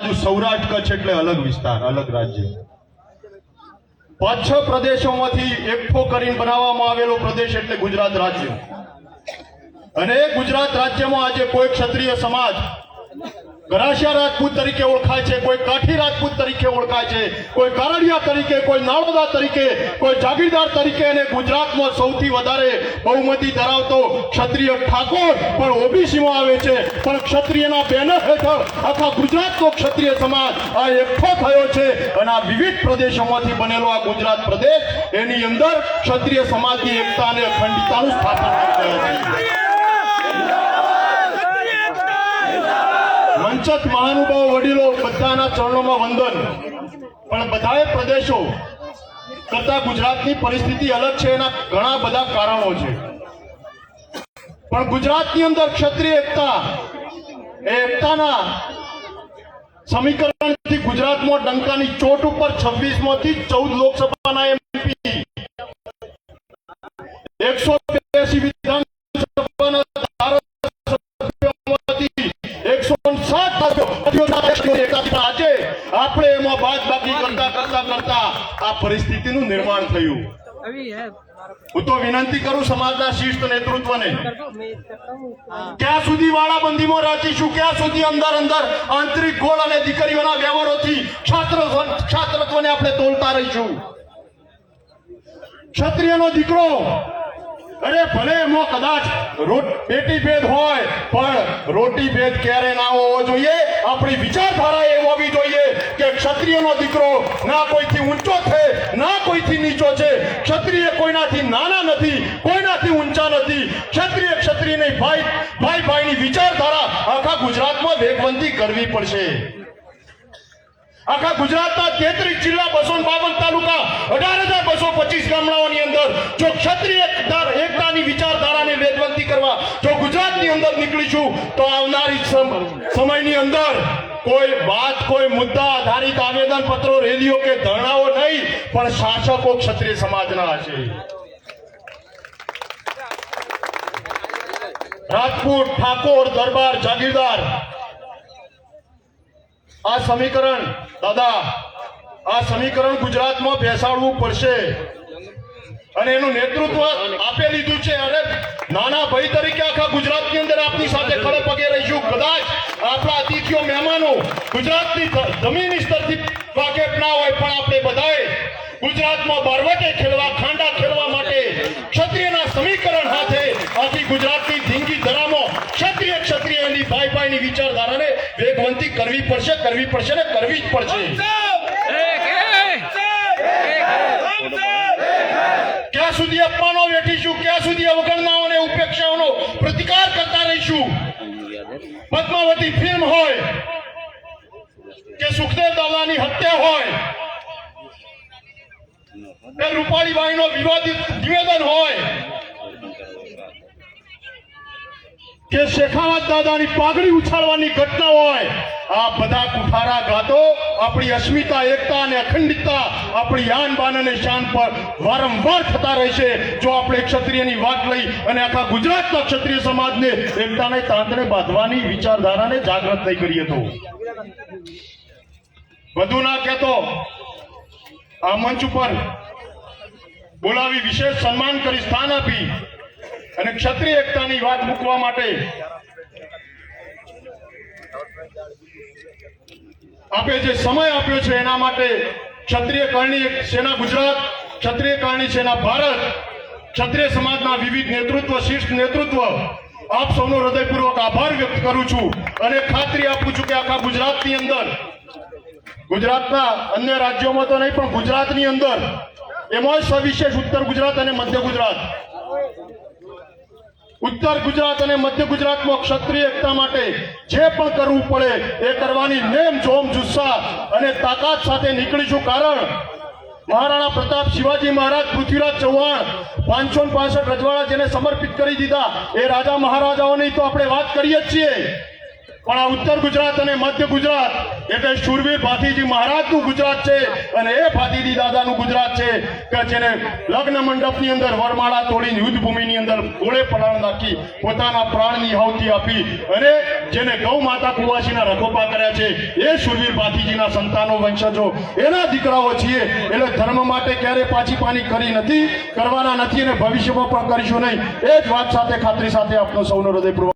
બાજુ સૌરાષ્ટ્ર કચ્છ એટલે અલગ વિસ્તાર, અલગ રાજ્ય. પાંચ પ્રદેશોમાંથી એકઠો કરીને બનાવવામાં આવેલો પ્રદેશ એટલે ગુજરાત રાજ્ય. અને ગુજરાત રાજ્યમાં આજે કોઈ ક્ષત્રિય સમાજ ગરાસિયા રાજપૂત તરીકે ઓળખાય છે, કોઈ કાઠી રાજપૂત તરીકે ઓળખાય છે, કોઈ કારડિયા તરીકે, કોઈ નાળોદા તરીકે, કોઈ જાગીરદાર તરીકે અને ગુજરાતમાં સૌથી વધારે બહુમતી ધરાવતો ક્ષત્રિય ઠાકોર પણ ઓબીસીમાં આવે છે. પણ ક્ષત્રિયના બેનર હેઠળ આખા ગુજરાતનો ક્ષત્રિય સમાજ આ એકઠો થયો છે અને આ વિવિધ પ્રદેશોમાંથી બનેલો આ ગુજરાત પ્રદેશ, એની અંદર ક્ષત્રિય સમાજની એકતા અને અખંડિતાનું સ્થાપન કરી રહ્યા છે મંચક મહાનુભાવ વડીલો બધાના ચરણોમાં વંદન. પણ બધાએ પ્રદેશો કરતા ગુજરાતની પરિસ્થિતિ અલગ છે એના ઘણા બધા કારણો છે. પણ ગુજરાતની અંદર ક્ષત્રિય એકતા એ એકતાના સમીકરણથી ગુજરાતમાં ડંકાની ચોટ ઉપર છવ્વીસમાંથી ચૌદ લોકસભાના એમપી કરતા કરતા આ પરિસ્થિતિનું નિર્માણ થયું. હું. તો વિનંતી કરું સમાજના શિષ્ટ નેતૃત્વને. ક્યાં સુધી વાળાબંધીમાં રાખીશું ક્યાં સુધી અંદર અંદર આંતરિક ગોળ અને દીકરીઓના વ્યવહારોથી છાત્ર છાત્રત્વને આપણે તોલતા રહીશું. ક્ષત્રિયનો દીકરો અરે ભલે એમાં કદાચ પેટી ભેદ હોય, પણ રોટી ભેદ ક્યારે ના હોવો જોઈએ. આપણી વિચારધારા એ હોવી જોઈએ કે ક્ષત્રિયનો દીકરો ના કોઈથી ઊંચો છે, ના કોઈથી નીચો છે. ક્ષત્રિય કોઈનાથી નાના નથી, કોઈનાથી ઊંચા નથી. ક્ષત્રિય ક્ષત્રિયની ભાઈ ભાઈ ભાઈની વિચારધારા આખા ગુજરાતમાં વેગવંતી કરવી પડશે. આખા ગુજરાતના તેત્રીસ જિલ્લા બસો બાવન તાલુકા અઢાર હજાર બસો પચીસ ગામડાઓની અંદર જો ક્ષત્રિય એકતા- એકતાની વિચારધારાને વેગવંતી કરવા જો ગુજરાતની અંદર નીકળીશું તો આવનારી સમ- સમયની અંદર કોઈ વાત, કોઈ મુદ્દા આધારિત આવેદન પત્રો રેલીઓ કે ધરણાઓ નહીં, પણ શાસકો ક્ષત્રિય સમાજના હશે રાજપૂત, ઠાકોર, દરબાર, જાગીરદાર. આ સમીકરણ, દાદા, આ સમીકરણ ગુજરાતમાં બેસાડવું પડશે. અને એનું નેતૃત્વ આપે લીધું છે અને નાના ભાઈ તરીકે આખા ગુજરાતની અંદર આપની સાથે ખડે પગે રહીશું કદાચ આપણા અતિથિઓ મહેમાનો ગુજરાતની જમીન સ્તરથી વાકેફ ના હોય પણ આપણે બધાએ ગુજરાતમાં બારવટે ખેલવા ખાંડા ખેલવા માટે ક્ષત્રિયના સમીકરણ સાથે આખી ગુજરાતની ધીંગી ધરામાં ક્ષત્રિય ક્ષત્રિય એની ભાઈ ભાઈની વિચારધારાને વેગવંતી કરવી પડશે કરવી પડશે ને કરવી જ પડશે ક્યાં સુધી અપમાનો વેઠીશું ક્યાં સુધી અવગણનાઓ ઉપેક્ષાઓનો પ્રતિકાર કરતા રહીશું. પદ્માવતી ફિલ્મ હોય, કે સુખદેવ દાદાની હત્યા હોય, કે રૂપાળીબાઈનો વિવાદિત નિવેદન હોય કે શેખાવત દાદાની પાઘડી ઉછાળવાની ઘટના હોય, આ બધા કુઠારા ગાતો આપણી અસ્મિતા, એકતા અને અખંડિતતા આપણી યાન, બાન અને શાન પર વારંવાર થતા રહેશે જો આપણે ક્ષત્રિયની વાત લઈ અને આખા ગુજરાતના ક્ષત્રિય સમાજને એકતાને તાંતને બાંધવાની વિચારધારાને જાગૃત નહીં કરીએ તો. વધુ ના કહેતો, આ મંચ ઉપર બોલાવી વિશેષ સન્માન કરી, સ્થાન આપી. અને ક્ષત્રિય એકતાની વાત મૂકવા માટે આપે જે સમય આપ્યો છે એના માટે ક્ષત્રિય કરણી સેના ગુજરાત, ક્ષત્રિય કરણી સેના ભારત, ક્ષત્રિય સમાજના વિવિધ નેતૃત્વ, શિષ્ટ નેતૃત્વ, આપ સૌનો હૃદયપૂર્વક આભાર વ્યક્ત કરું છું અને ખાતરી આપું છું કે આખા ગુજરાતની અંદર, ગુજરાતના અન્ય રાજ્યોમાં તો નહીં પણ ગુજરાતની અંદર, એમાં સવિશેષ ઉત્તર ગુજરાત અને મધ્ય ગુજરાત. ઉત્તર ગુજરાત અને મધ્ય ગુજરાતમાં ક્ષત્રિય એકતા માટે જે પણ કરવું પડે એ કરવાની નેમ જોમ જુસ્સા અને તાકાત સાથે નીકળીશું કારણ મહારાણા પ્રતાપ શિવાજી મહારાજ પૃથ્વીરાજ ચૌહાણ પાંચસો પાસઠ રજવાડા જેને સમર્પિત કરી દીધા. એ રાજા મહારાજાઓની તો આપણે વાત કરીએ જ છીએ. પણ આ ઉત્તર ગુજરાત અને મધ્ય ગુજરાત, એટલે સુરવીર ભાતીજી મહારાજનું ગુજરાત છે અને એ ભાતીજી દાદાનું ગુજરાત છે, કે જેને લગ્ન મંડપની અંદર વરમાળા તોડીને યુદ્ધ ભૂમિની અંદર ગોળે પડાણ નાખી, પોતાના પ્રાણની આહુતિ આપી અને જેને ગૌ માતા કુવાસીના રખોપા કર્યા છે, એ શૂરવીર ભાતીજીના સંતાનો વંશજો. એના દીકરાઓ છીએ, એટલે ધર્મ માટે ક્યારે પાછી પાની કરી નથી, કરવાના નથી અને ભવિષ્યમાં પણ કરીશું નહીં. એ જ વાત સાથે ખાતરી સાથે આપનો સૌનો હૃદયપૂર્વક